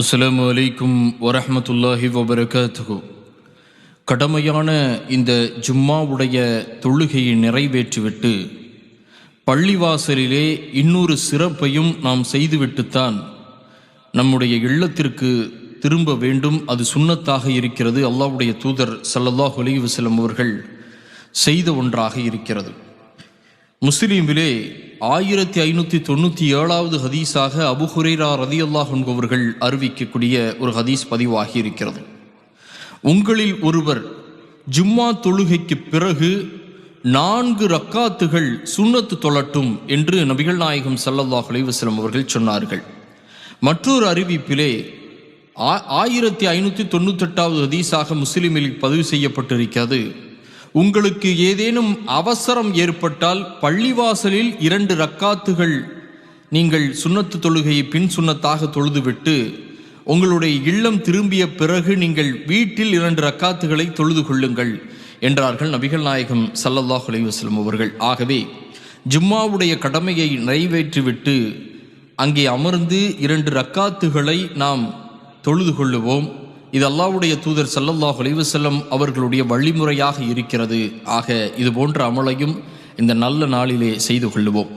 அஸ்லாம் வலைக்கும் வரமத்துல்லாஹி வபரகாத்துஹு. கடமையான இந்த ஜும்மாவுடைய தொழுகையை நிறைவேற்றிவிட்டு பள்ளிவாசலிலே இன்னொரு சிறப்பையும் நாம் செய்துவிட்டுத்தான் நம்முடைய இல்லத்திற்கு திரும்ப வேண்டும். அது சுண்ணத்தாக இருக்கிறது. அல்லாவுடைய தூதர் சல்லல்லாஹ் அலி வசலம் அவர்கள் செய்த ஒன்றாக இருக்கிறது. முஸ்லீமிலே ஆயிரத்தி ஐநூற்றி தொண்ணூற்றி ஏழாவது ஹதீஸாக அபுஹுரேரா ரதி என்பவர்கள் அறிவிக்கக்கூடிய ஒரு ஹதீஸ் பதிவாகி இருக்கிறது உங்களில் ஒருவர் ஜும்மா தொழுகைக்கு பிறகு நான்கு ரக்காத்துகள் சுண்ணத்து தொழட்டும் என்று நபிகள் நாயகம் சல்லல்லாஹ் அலைஹி அவர்கள் சொன்னார்கள். மற்றொரு அறிவிப்பிலே ஆ- ஆயிரத்தி ஐநூற்றி தொண்ணூத்தெட்டாவது ஹதீஸாக முஸ்லீமில் பதிவு செய்யப்பட்டிருக்கிறது. உங்களுக்கு ஏதேனும் அவசரம் ஏற்பட்டால் பள்ளிவாசலில் இரண்டு ரக்காத்துகள் நீங்கள் சுன்னத்து தொழுகையை பின் சுன்னத்தாக தொழுதுவிட்டு உங்களுடைய இல்லம் திரும்பிய பிறகு நீங்கள் வீட்டில் இரண்டு ரக்காத்துகளை தொழுது கொள்ளுங்கள் என்றார்கள் நபிகள் நாயகம் சல்லல்லாஹ் அலைவாஸ்லம் அவர்கள். ஆகவே ஜும்மாவுடைய கடமையை நிறைவேற்றிவிட்டு அங்கே அமர்ந்து இரண்டு ரக்காத்துகளை நாம் தொழுது கொள்ளுவோம். இது அல்லாவுடைய தூதர் சல்லல்லாஹ் அலைஹி அவர்களுடைய வழிமுறையாக இருக்கிறது. ஆக இது போன்ற அமலையும் இந்த நல்ல நாளிலே செய்து கொள்ளுவோம்.